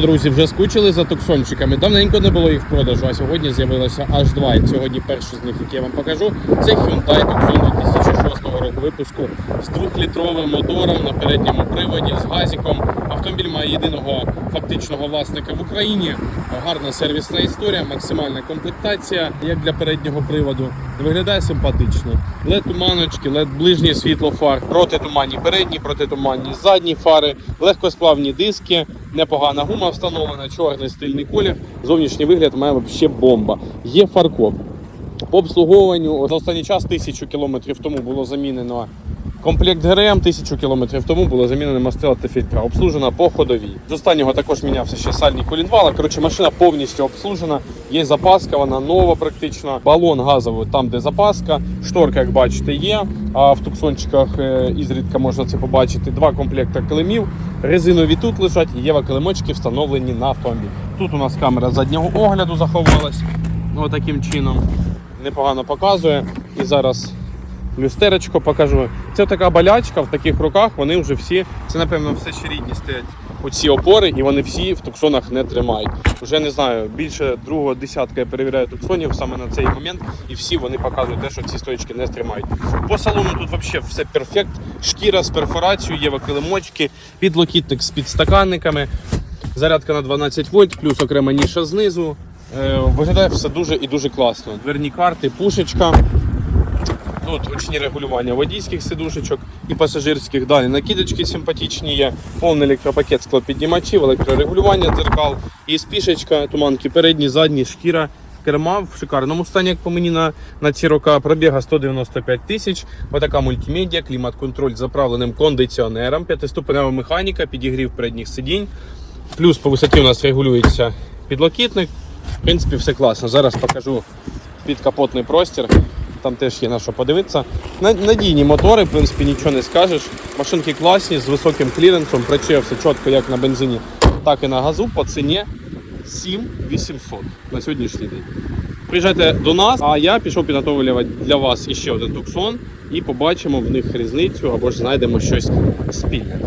Друзі, вже скучили за туксончиками. Давненько не було їх в продажу, а сьогодні з'явилося аж два. І сьогодні перший з них, який я вам покажу, це Hyundai Tucson 2006 року випуску з двохлітровим мотором на передньому приводі з газіком. Автомобіль має єдиного фактичного власника в Україні. Гарна сервісна історія, максимальна комплектація, як для переднього приводу. Виглядає симпатично. led туманочки, led ближнє світло фар, протитуманні передні, протитуманні задні фари, легкосплавні диски, непогана гума встановлена, чорний стильний колір. Зовнішній вигляд має взагалі бомба. Є фаркоп. По обслуговуванню за останній час тисячу кілометрів тому було замінено комплект ГРМ, тисячу кілометрів тому було замінено мастила та фільтра, обслужена по ходовій. З останнього також мінявся ще сальний колінвал. Коротше, машина повністю обслужена. Є запаска, вона нова практично. Балон газовий там, де запаска. Шторка, як бачите, є. А в туксончиках е, ізрідка можна це побачити. Два комплекти килимів. Резинові тут лежать, єва килимочки встановлені на автомобіль. Тут у нас камера заднього огляду заховалась. Ось таким чином непогано показує. І зараз люстерочко покажу. Це така болячка в таких руках. Вони вже всі, це напевно все ще рідні стоять. Оці опори, і вони всі в туксонах не тримають. Вже не знаю, більше другого десятка я перевіряю туксонів саме на цей момент, і всі вони показують те, що ці стоїчки не тримають. По салону тут взагалі все перфект. Шкіра з перфорацією, є килимочки, підлокітник з підстаканниками, зарядка на 12 вольт, плюс окрема ніша знизу. Е, Виглядає все дуже і дуже класно. Дверні карти, пушечка. Тут ручні регулювання водійських сидушечок і пасажирських. Далі накидочки симпатичні є, повний електропакет склопіднімачів, електрорегулювання дзеркал, і спішечка, туманки передні, задні, шкіра. Керма в шикарному стані, як по мені на, на ці роки. Пробіга 195 тисяч. Отака мультимедіа, клімат-контроль з заправленим кондиціонером, п'ятиступенева механіка, підігрів передніх сидінь. Плюс по висоті у нас регулюється підлокітник. В принципі, все класно. Зараз покажу підкапотний простір. Там теж є на що подивитися. Надійні мотори, в принципі, нічого не скажеш. Машинки класні, з високим кліренсом, працює все чітко як на бензині, так і на газу. По ціні 7800 на сьогоднішній день. Приїжджайте до нас, а я пішов підготовлювати для вас іще один туксон і побачимо в них різницю або ж знайдемо щось спільне.